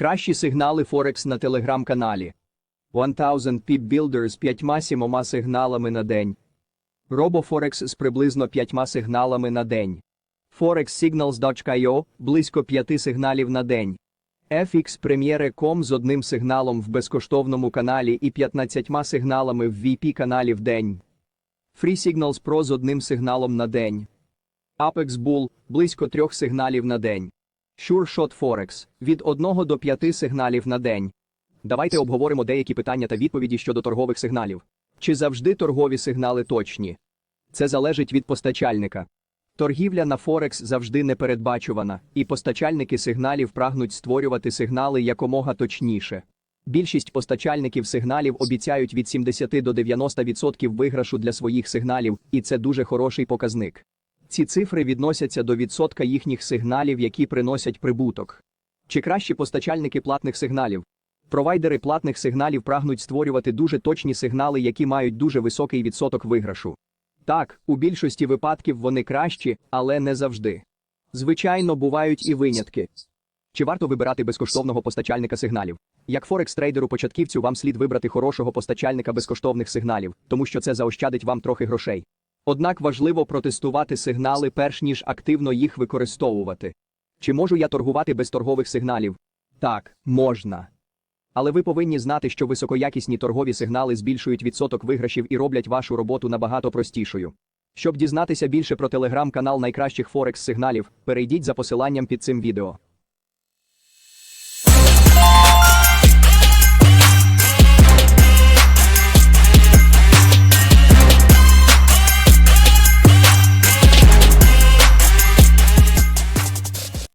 Кращі сигнали Форекс на телеграм-каналі. 1000 Pip Builder з п'ятьма сімома сигналами на день. RoboForex з приблизно п'ятьма сигналами на день. ForexSignals.io – близько п'яти сигналів на день. FX Premiere.com з одним сигналом в безкоштовному каналі і 15 сигналами в VP-каналі в день. Free Signals Pro з одним сигналом на день. Apex Bull – близько трьох сигналів на день. SureShot Forex – від 1 до 5 сигналів на день. Давайте обговоримо деякі питання та відповіді щодо торгових сигналів. Чи завжди торгові сигнали точні? Це залежить від постачальника. Торгівля на Форекс завжди непередбачувана, і постачальники сигналів прагнуть створювати сигнали якомога точніше. Більшість постачальників сигналів обіцяють від 70 до 90% виграшу для своїх сигналів, і це дуже хороший показник. Ці цифри відносяться до відсотка їхніх сигналів, які приносять прибуток. Чи кращі постачальники платних сигналів? Провайдери платних сигналів прагнуть створювати дуже точні сигнали, які мають дуже високий відсоток виграшу. Так, у більшості випадків вони кращі, але не завжди. Звичайно, бувають і винятки. Чи варто вибирати безкоштовного постачальника сигналів? Як Форекс-трейдеру початківцю вам слід вибрати хорошого постачальника безкоштовних сигналів, тому що це заощадить вам трохи грошей. Однак важливо протестувати сигнали перш ніж активно їх використовувати. Чи можу я торгувати без торгових сигналів? Так, можна. Але ви повинні знати, що високоякісні торгові сигнали збільшують відсоток виграшів і роблять вашу роботу набагато простішою. Щоб дізнатися більше про телеграм-канал найкращих Форекс сигналів, перейдіть за посиланням під цим відео.